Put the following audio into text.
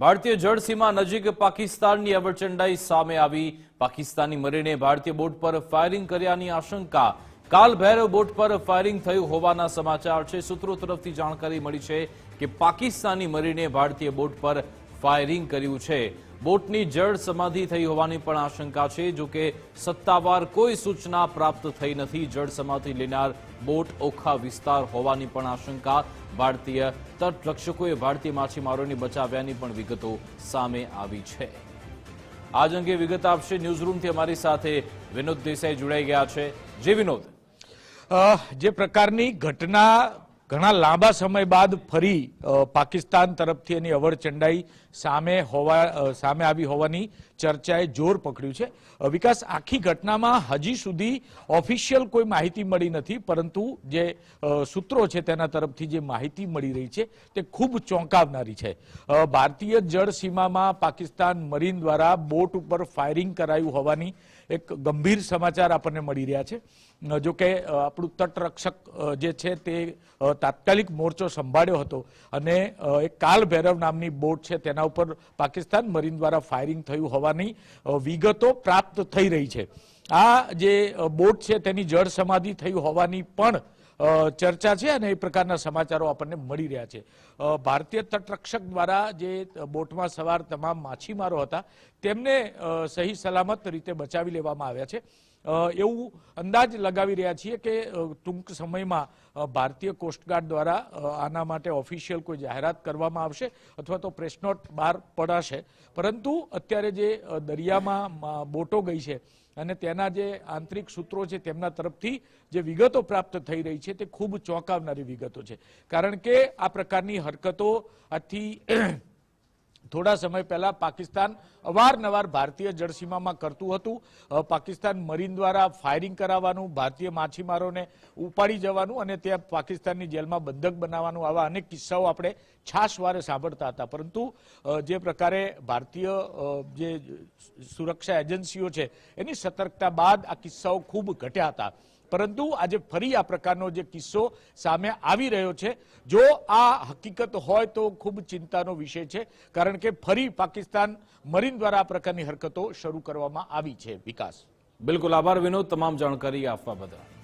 ભારતીય જળસીમા નજીક પાકિસ્તાનની અવરચંડાઈ સામે આવી. પાકિસ્તાની મરીને ભારતીય બોટ પર ફાયરિંગ કર્યાની આશંકા. કાલ ભૈરવ બોટ પર ફાયરિંગ થયું હોવાના સમાચાર છે. સૂત્રો તરફથી જાણકારી મળી છે કે પાકિસ્તાની મરીને ભારતીય બોટ પર ફાયરિંગ કર્યું છે. બોટની જળ સમાધિ થઈ હોવાની પણ આશંકા છે. જો કે સત્તાવાર કોઈ સૂચના પ્રાપ્ત થઈ નથી, જળ સમાધિ લેનાર બોટ ઓખા વિસ્તાર હોવાની પણ આશંકા. ભારતીય તટરક્ષકોએ ભારતીય માછીમારોને બચાવ્યાની પણ વિગતો સામે આવી છે. આજ અંગે વિગત આપશે ન્યૂઝરૂમથી અમારી સાથે વિનોદ દેસાઈ જોડાઈ ગયા છે. જે વિનોદ. જે પ્રકારની ઘટના ઘણા લાંબા સમય બાદ ફરી પાકિસ્તાન તરફથી એની અવરચંડાઈ સામે હોવા સામે આવી હોવાની ચર્ચાએ જોર પકડ્યું છે. વિકાસ આખી ઘટનામાં હજી સુધી ઓફિશિયલ કોઈ માહિતી મળી નથી, પરંતુ જે સૂત્રો છે તેના તરફથી જે માહિતી મળી રહી છે તે ખૂબ ચોંકાવનારી છે. ભારતીય જળ સીમામાં પાકિસ્તાન મરીન દ્વારા બોટ ઉપર ફાયરિંગ કરાયું હોવાની એક ગંભીર સમાચાર આપણને મળી રહ્યા છે. જોકે આપણું તટરક્ષક જે છે તે તાત્કાલિક મોરચો સંભાળ્યો હતો અને એક કાલ ભૈરવ નામની બોટ છે તેના ઉપર પાકિસ્તાન મરીન દ્વારા ફાયરિંગ થયું હોવાની વિગતો પ્રાપ્ત થઈ રહી છે. આ જે બોટ છે તેની જળ સમાધિ થઈ હોવાની પણ ચર્ચા છે અને એ પ્રકારના સમાચારો આપણને મળી રહ્યા છે. ભારતીય તટરક્ષક દ્વારા જે બોટમાં સવાર તમામ માછીમારો હતા તેમને સહી સલામત રીતે બચાવી લેવામાં આવ્યા છે. એવું અંદાજ લગાવી રહ્યા છીએ કે ટૂંક સમયમાં ભારતીય કોસ્ટગાર્ડ દ્વારા આના માટે ઓફિશિયલ કોઈ જાહેરાત કરવામાં આવશે અથવા તો પ્રેસ નોટ બહાર પડાશે. પરંતુ અત્યારે જે દરિયામાં બોટો ગઈ છે અને તેના જે આંતરિક સૂત્રો છે તેમના તરફથી જે વિગતો પ્રાપ્ત થઈ રહી છે તે ખૂબ ચોંકાવનારી વિગતો છે. કારણ કે આ પ્રકારની હરકતો આથી થોડા સમય પહેલા પાકિસ્તાન અવારનવાર ભારતીય જળસીમામાં કરતું હતું. પાકિસ્તાન મરીન દ્વારા ફાયરિંગ કરાવવાનું, ભારતીય માછીમારોને ઉપાડી જવાનું અને ત્યાં પાકિસ્તાનની જેલમાં બંધક બનાવવાનું આવા અનેક કિસ્સાઓ આપણે છાશવારે સાંભળતા હતા. પરંતુ જે પ્રકારે ભારતીય જે સુરક્ષા એજન્સીઓ છે, એની સતર્કતા બાદ આ કિસ્સાઓ ખૂબ ઘટ્યા હતા. પરંતુ આજે ફરી આ પ્રકારનો જે કિસ્સો સામે આવી રહ્યો છે, જો આ હકીકત હોય તો ખૂબ ચિંતાનો વિષય છે, કારણ કે ફરી પાકિસ્તાન મરીન દ્વારા આ પ્રકારની હરકતો શરૂ કરવામાં આવી છે. વિકાસ. બિલકુલ આભાર વિનોદ, તમામ જાણકારી આપવા બદલ.